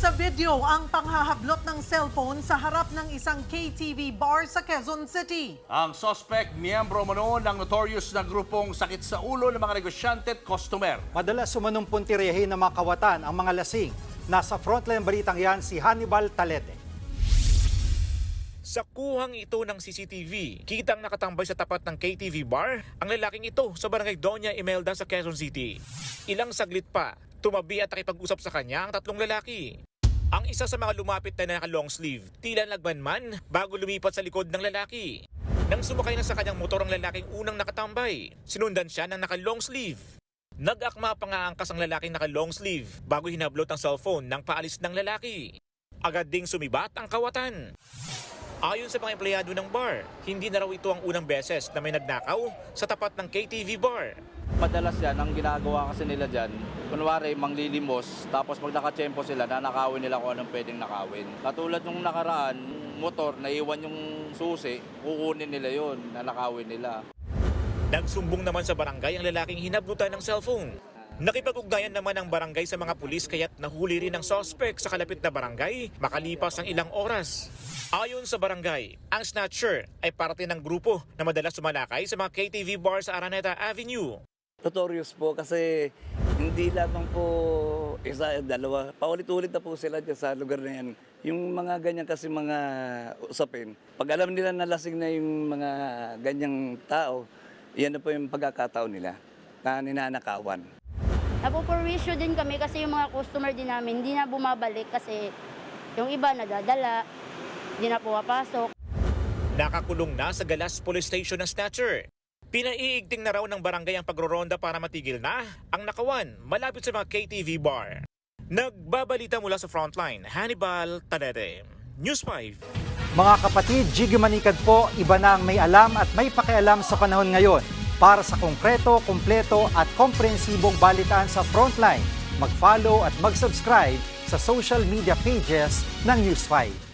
sa video ang panghahablot ng cellphone sa harap ng isang KTV bar sa Quezon City. Ang suspect, miyembro mano ng notorious na grupong sakit sa ulo ng mga negosyante at customer. Madalas sumanong puntiryahin ng mga kawatan ang mga lasing. Nasa frontline balitang yan si Hannibal Talete. Sa kuhang ito ng CCTV, kitang nakatambay sa tapat ng KTV bar ang lalaking ito sa barangay Doña Imelda sa Quezon City. Ilang saglit pa, tumabi at nakipag-usap sa kanya ang tatlong lalaki. Ang isa sa mga lumapit na naka-long sleeve, tila nagbanman bago lumipat sa likod ng lalaki. Nang sumakay na sa kanyang motor ang lalaking unang nakatambay, sinundan siya ng naka-long sleeve. Nag-akma pa nga angkas ang lalaking naka-long sleeve bago hinablot ang cellphone ng paalis ng lalaki. Agad ding sumibat ang kawatan. Ayon sa mga empleyado ng bar, hindi na raw ito ang unang beses na may nagnakaw sa tapat ng KTV bar. Madalas yan, ang ginagawa kasi nila dyan, kunwari manglilimos, tapos pag nakachempo sila, nanakawin nila kung anong pwedeng nakawin. Katulad nung nakaraan, motor, naiwan yung susi, kukunin nila yon nanakawin nila. Nagsumbong naman sa barangay ang lalaking hinablutan ng cellphone. Nakipag-ugnayan naman ang barangay sa mga pulis kaya't nahuli rin ang suspect sa kalapit na barangay makalipas ang ilang oras. Ayon sa barangay, ang snatcher ay parte ng grupo na madalas sumalakay sa mga KTV bar sa Araneta Avenue. Notorious po kasi hindi lamang po isa, dalawa. Paulit-ulit na po sila dyan sa lugar na yan. Yung mga ganyan kasi mga usapin, pag alam nila na lasing na yung mga ganyang tao, yan na po yung pagkakataon nila na ninanakawan. Napupurwisyo din kami kasi yung mga customer din namin hindi na bumabalik kasi yung iba nadadala, hindi na pumapasok. Nakakulong na sa Galas Police Station ng snatcher. Pinaiigting na raw ng barangay ang pagroronda para matigil na ang nakawan malapit sa mga KTV bar. Nagbabalita mula sa frontline, Hannibal Tanete, News 5. Mga kapatid, Jiggy Manikad po, iba na ang may alam at may pakialam sa panahon ngayon. Para sa konkreto, kumpleto at komprehensibong balitaan sa Frontline, mag-follow at mag-subscribe sa social media pages ng News 5.